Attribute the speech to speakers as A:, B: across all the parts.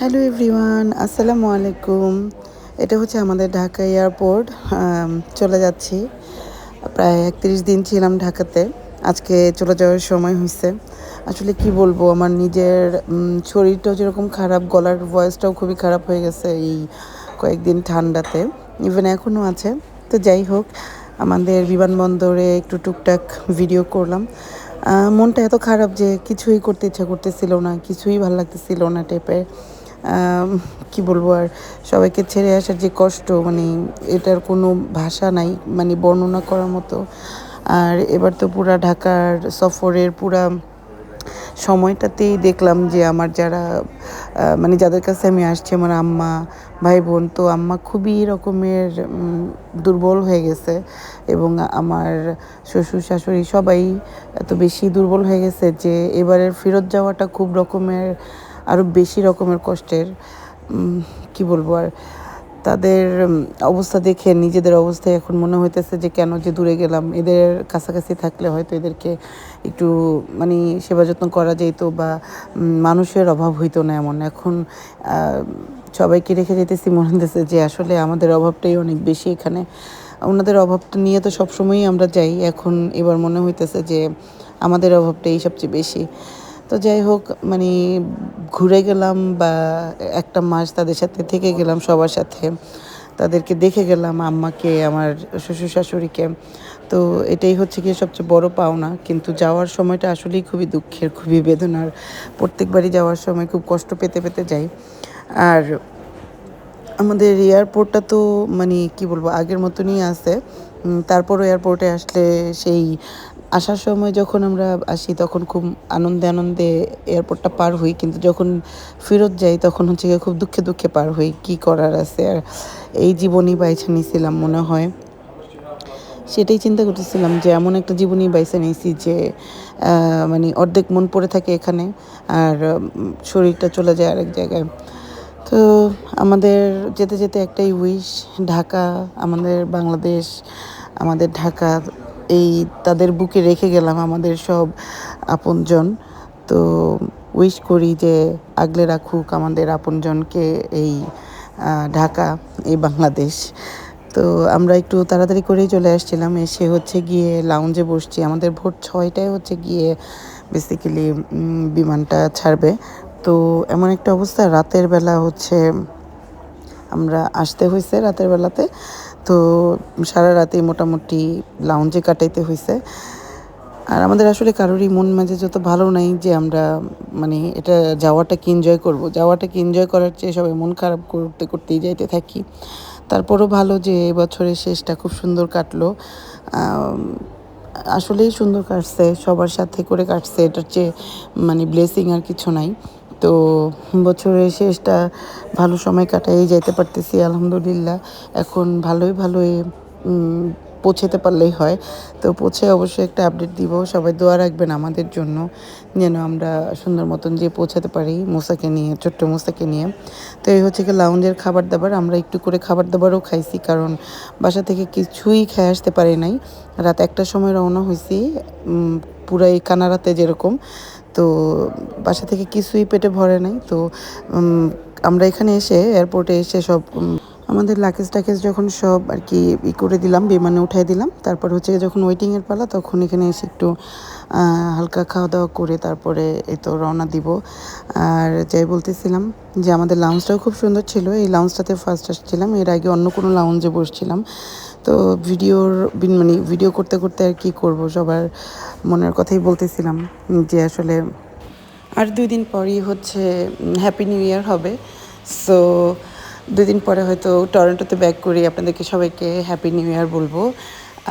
A: Hello everyone আসসালামু আলাইকুম। এটা হচ্ছে আমাদের ঢাকা এয়ারপোর্ট। চলে যাচ্ছি। প্রায় একত্রিশ দিন ছিলাম ঢাকাতে। আজকে চলে যাওয়ার সময় হয়েছে আসলে কি বলব আমার নিজের শরীরটাও যেরকম খারাপ গলার ভয়েসটাও খুবই খারাপ হয়ে গেছে এই কয়েকদিন ঠান্ডাতে। ইভেন এখনও আছে। তো যাই হোক আমাদের বিমানবন্দরে একটু টুকটাক ভিডিও করলাম। মনটা এত খারাপ যে কিছুই করতে ইচ্ছা করতেছিল না কিছুই ভালো লাগতেছিল না টাইপের আম, কি বলব আর, সবাইকে ছেড়ে আসার যে কষ্ট মানে এটার কোনো ভাষা নাই মানে বর্ণনা করার মতো। আর এবার তো পুরা ঢাকার সফরের পুরা সময়টাতেই দেখলাম যে আমার যারা মানে যাদের কাছে আমি আসছি, আমার আম্মা ভাই বোন তো আম্মা খুবই রকমের দুর্বল হয়ে গেছে। এবং আমার শ্বশুর, শাশুড়ি সবাই এত বেশি দুর্বল হয়ে গেছে যে এবারের ফেরত যাওয়াটা খুব রকমের আরও বেশি রকমের কষ্টের কি বলব আর, তাদের অবস্থা দেখে নিজেদের অবস্থায় এখন মনে হইতেছে যে কেন যে দূরে গেলাম। এদের কাছাকাছি থাকলে হয়তো এদেরকে একটু মানে সেবা যত্ন করা যেত বা মানুষের অভাব হইতো না এমন। এখন সবাইকে রেখে যেতেছি মনে হতেছে যে আসলে আমাদের অভাবটাই অনেক বেশি এখানে। ওনাদের অভাবটা নিয়ে তো সবসময়ই আমরা যাই। এখন এবার মনে হইতেছে যে আমাদের অভাবটাই সবচেয়ে বেশি। তো যাই হোক মানে ঘুরে গেলাম বা একটা মাস তাদের সাথে থেকে গেলাম সবার সাথে। তাদেরকে দেখে গেলাম, আম্মাকে, আমার শ্বশুর শাশুড়িকে। তো এটাই হচ্ছে গিয়ে সবচেয়ে বড় পাওনা। কিন্তু যাওয়ার সময়টা আসলেই খুবই দুঃখের, খুবই বেদনার। প্রত্যেকবারই যাওয়ার সময় খুব কষ্ট পেতে পেতে যাই। আর আমাদের এয়ারপোর্টটা তো মানে কি বলব, আগের মতনই আছে। তারপরও এয়ারপোর্টে আসলে সেই আসার সময় যখন আমরা আসি, তখন খুব আনন্দে আনন্দে এয়ারপোর্টটা পার হই। কিন্তু যখন ফেরত যাই, তখন হচ্ছে গিয়ে খুব দুঃখে দুঃখে পার হই, কি করার আছে? আর এই জীবনই বাইছে নিয়েছিলাম মনে হয়। সেটাই চিন্তা করতেছিলাম যে, এমন একটা জীবনই বাইছে নিয়েছি যে মানে অর্ধেক মন পড়ে থাকে এখানে, আর শরীরটা চলে যায় আরেক জায়গায়। তো আমাদের যেতে যেতে একটাই উইশ ঢাকা, আমাদের বাংলাদেশ, আমাদের ঢাকা এই তাদের বুকে রেখে গেলাম আমাদের সব আপনজন। তো উইশ করি যে আগলে রাখুক আমাদের আপনজনকে এই ঢাকা, এই বাংলাদেশ। তো আমরা একটু তাড়াতাড়ি করেই চলে আসছিলাম, এসে হচ্ছে গিয়ে লাউঞ্জে বসছি। আমাদের ভোর ছয়টায় হচ্ছে গিয়ে বেসিক্যালি বিমানটা ছাড়বে। তো এমন একটা অবস্থা, রাতের বেলা হচ্ছে আমরা আসতে হয়েছে রাতের বেলাতে। তো সারা রাতেই মোটামুটি লাউঞ্জে কাটাইতে হয়েছে আর আমাদের আসলে কারোরই মন মাঝে যত ভালো নাই যে আমরা মানে এটা যাওয়াটাকে এনজয় করব? যাওয়াটাকে এনজয় করার চেয়ে সবাই মন খারাপ করতে করতেই যাইতে থাকি। তারপরও ভালো যে এবছরের শেষটা খুব সুন্দর কাটলো। আসলেই সুন্দর কাটছে, সবার সাথে করে কাটছে, এটার চেয়ে মানে ব্লেসিং আর কিছু নাই। তো বছরের শেষটা ভালো সময় কাটাই যেতে পারতেছি, আলহামদুলিল্লাহ। এখন ভালোই ভালোই পৌঁছাতে পারলেই হয়। তো পৌঁছে অবশ্যই একটা আপডেট দিব। সবাই দোয়া রাখবেন আমাদের জন্য, যেন আমরা সুন্দর মতন যে পৌঁছাতে পারি মোসাকে নিয়ে, ছোট্ট মোসাকে নিয়ে। তো এই হচ্ছে কি লাউঞ্জের খাবার দাবার আমরা একটু করে খাবার দাবারও খাইছি, কারণ বাসা থেকে কিছুই খেয়ে আসতে পারি নাই। রাত একটার সময় রওনা হয়েছি পুরাই কানারাতে যেরকম। তো বাসা থেকে কিছুই পেটে ভরে নাই। তো আমরা এখানে এসে এয়ারপোর্টে এসে সব আমাদের লাকেজ টাকেজ যখন সব আর কি ই করে দিলাম, বিমানে উঠাই দিলাম। তারপর হচ্ছে যখন ওয়েটিংয়ের পালা, তখন এখানে এসে একটু হালকা খাওয়া দাওয়া করে তারপরে এই তো রওনা দিব। আর যাই বলতেছিলাম যে আমাদের লাউঞ্জটাও খুব সুন্দর ছিল। এই লাউঞ্জটাতে ফার্স্ট আসছিলাম। এর আগে অন্য কোনো লাউঞ্জে বসছিলাম। তো ভিডিওর মানে ভিডিও করতে করতে আর কি করব, সবার মনের কথাই বলতেছিলাম যে আসলে আর দুই দিন পরই হচ্ছে হ্যাপি নিউ ইয়ার হবে। সো দুই দিন পরে হয়তো টরন্টোতে ব্যাক করি। আপনাদেরকে সবাইকে হ্যাপি নিউ ইয়ার বলব।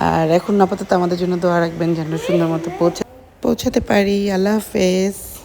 A: আর এখন আপাতত আমাদের জন্য দোয়া রাখবেন যেন সুন্দর মতো পৌঁছে পৌঁছাতে পারি আল্লাহ হাফেজ।